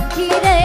সখী রে